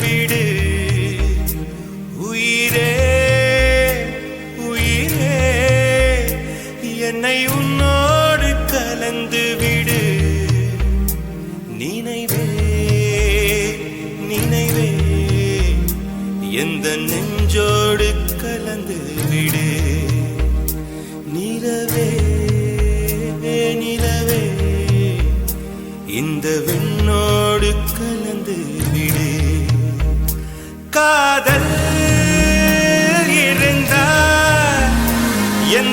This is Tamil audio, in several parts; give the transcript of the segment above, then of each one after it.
விடு. உயிரே உயிரே என்னை உன்னோடு கலந்து விடு. நினைவே நினைவே எந்த நெஞ்சோடு கலந்து விடு.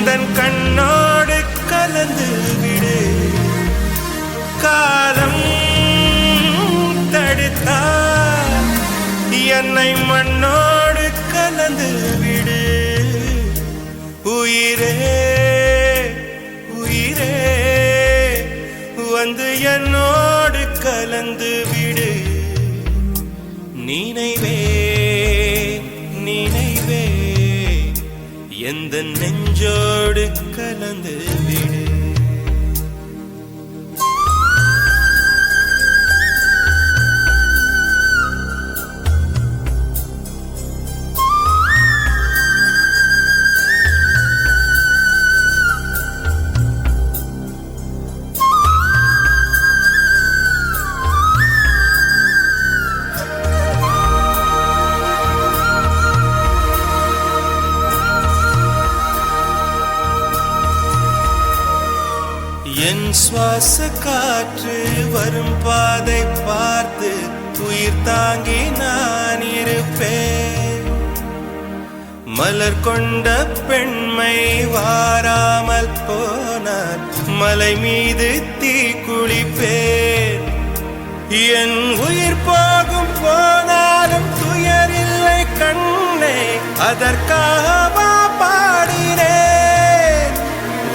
எந்த கண்ணோடு கலந்து விடு. காலம் தடுத்தார் என்னை மண்ணோடு கலந்து விடு. உயிரே உயிரே வந்து என்னோடு கலந்து விடு. நினைவே எந்த நெஞ்சோடு கலந்து விடு. என் சுவாச காற்று வரும் பாதை பார்த்து உயிர் தாங்கி நான் இருப்பேன். மலர் கொண்ட பெண்மை வாராமல் போனால் மலை மீது தீ குளிப்பேன். என் உயிர் போகும் போனாலும் துயர் இல்லை கண்ணே அதற்காகவா பாடினேன்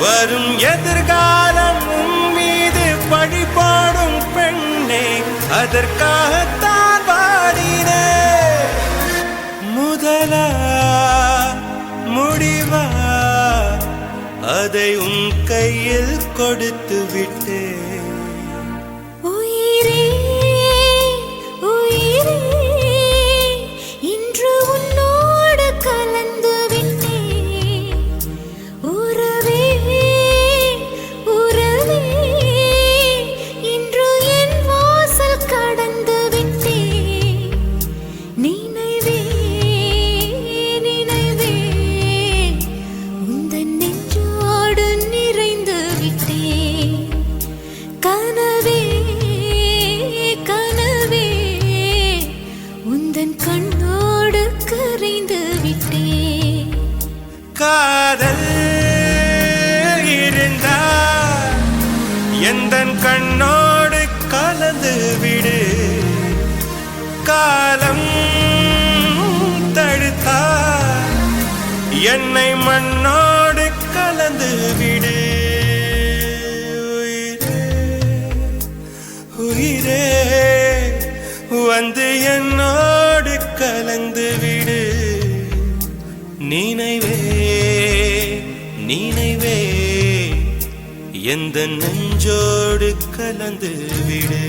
வரும் எதிர்கால அதற்காகத்தான் பாடினேன் முதலா முடிவா? அதை உன் கையில் கொடுத்து விட்டேன் எந்த நெஞ்சோடு கலந்து விடு.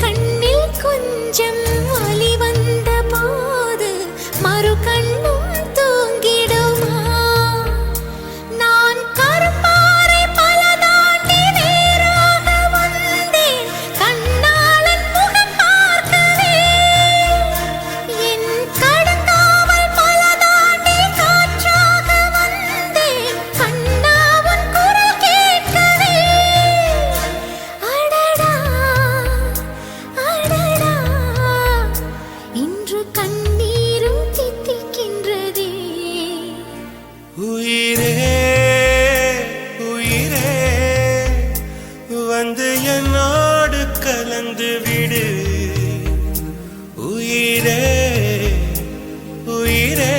கண்ணில் கொஞ்சம் வந்து என் நாடு கலந்து விடு. உயிரே உயிரே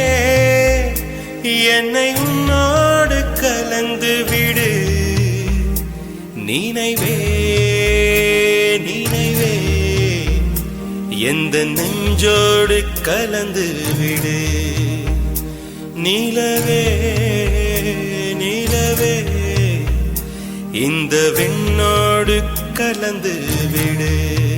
என்னை உன்னோடு கலந்து விடு. நினைவே நினைவே எந்த நெஞ்சோடு கலந்து விடு. நிலவே கலந்து விடு.